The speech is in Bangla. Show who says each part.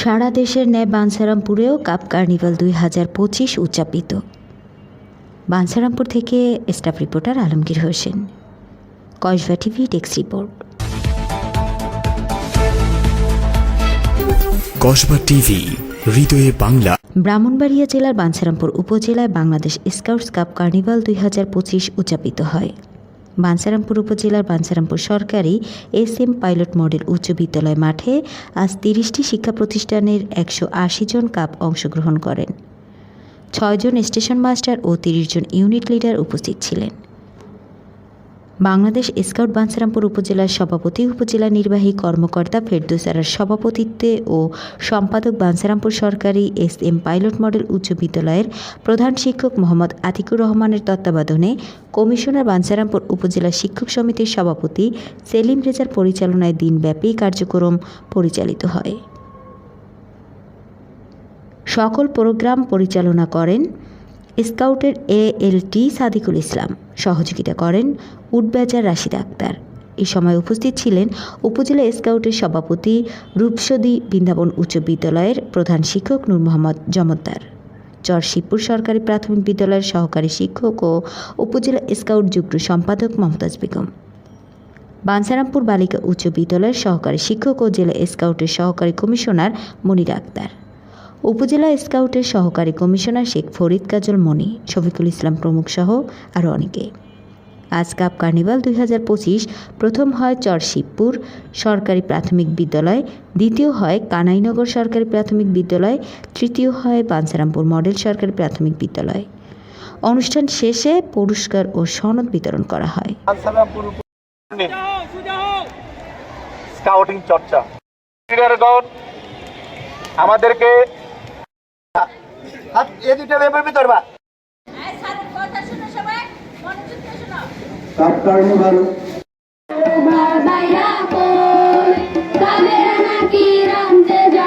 Speaker 1: সারা দেশের ন্যায় বাঞ্ছারামপুরেও কাপ কার্নিভাল দুই হাজার পঁচিশ উদযাপিত। বাঞ্ছারামপুর থেকে staff reporter Alamgir Hossain Kasba TV desk report.
Speaker 2: Kasba TV হৃদয়ে বাংলা।
Speaker 1: ব্রাহ্মণবাড়িয়া জেলার বাঞ্ছারামপুর উপজেলায় বাংলাদেশ স্কাউটস কাপ কার্নিভাল দুই হাজার পঁচিশ উদযাপিত হয়। বাঞ্ছারামপুর উপজেলার বাঞ্ছারামপুর সরকারি এস এম পাইলট মডেল উচ্চ বিদ্যালয় মাঠে আজ তিরিশটি শিক্ষা প্রতিষ্ঠানের একশো আশি জন কাপ অংশগ্রহণ করেন। ছয়জন স্টেশন মাস্টার ও তিরিশ জন ইউনিট লিডার উপস্থিত ছিলেন। বাংলাদেশ স্কাউট বাঞ্ছারামপুর উপজেলার সভাপতি, উপজেলা নির্বাহী কর্মকর্তা ফেরদৌসারার সভাপতিত্বে ও সম্পাদক বাঞ্ছারামপুর সরকারি এস এম পাইলট মডেল উচ্চ বিদ্যালয়ের প্রধান শিক্ষক মোহাম্মদ আতিকুর রহমানের তত্ত্বাবধানে কমিশনার বাঞ্ছারামপুর উপজেলা শিক্ষক সমিতির সভাপতি সেলিম রেজার পরিচালনায় দিনব্যাপী কার্যক্রম পরিচালিত হয়। সকল প্রোগ্রাম পরিচালনা করেন স্কাউটের এ এল টি সাদিকুল ইসলাম। সহযোগিতা করেন উডবেজার রাশিদ আক্তার। এই সময় উপস্থিত ছিলেন উপজেলা স্কাউটের সভাপতি রূপসদী বৃন্দাবন উচ্চ বিদ্যালয়ের প্রধান শিক্ষক নূর মোহাম্মদ জমদ্দার। চর শিবপুর সরকারি প্রাথমিক বিদ্যালয়ের সহকারী শিক্ষক ও উপজেলা স্কাউট যুগ্ম সম্পাদক মমতাজ বেগম। বাঞ্ছারামপুর বালিকা উচ্চ বিদ্যালয়ের সহকারী শিক্ষক ও জেলা স্কাউটের সহকারী কমিশনার মনির আক্তার। উপজেলা স্কাউটের সহকারী কমিশনার শেখ ফরিদ কাজল মনি, শফিকুল ইসলাম প্রমুখ সহ আরও অনেকে। আজ কাপ কার্নিভাল দুই হাজার পঁচিশ, প্রথম হয় চরশিবপুর সরকারি প্রাথমিক বিদ্যালয়, দ্বিতীয় হয় কানাইনগর সরকারি প্রাথমিক বিদ্যালয়, তৃতীয় হয় বাঞ্ছারামপুর মডেল সরকারি প্রাথমিক বিদ্যালয়। অনুষ্ঠান শেষে পুরস্কার ও সনদ বিতরণ করা হয়।
Speaker 3: আমাদেরকে হাত এ দুইটা ভেবে ধরবা।
Speaker 4: এই স্যারের কথা শুনো সবাই মনোযোগ দিয়ে শোনো।
Speaker 3: কাপ কার্নিভাল
Speaker 5: বাবাইরা কই কাবেরা নাকি রামতে যা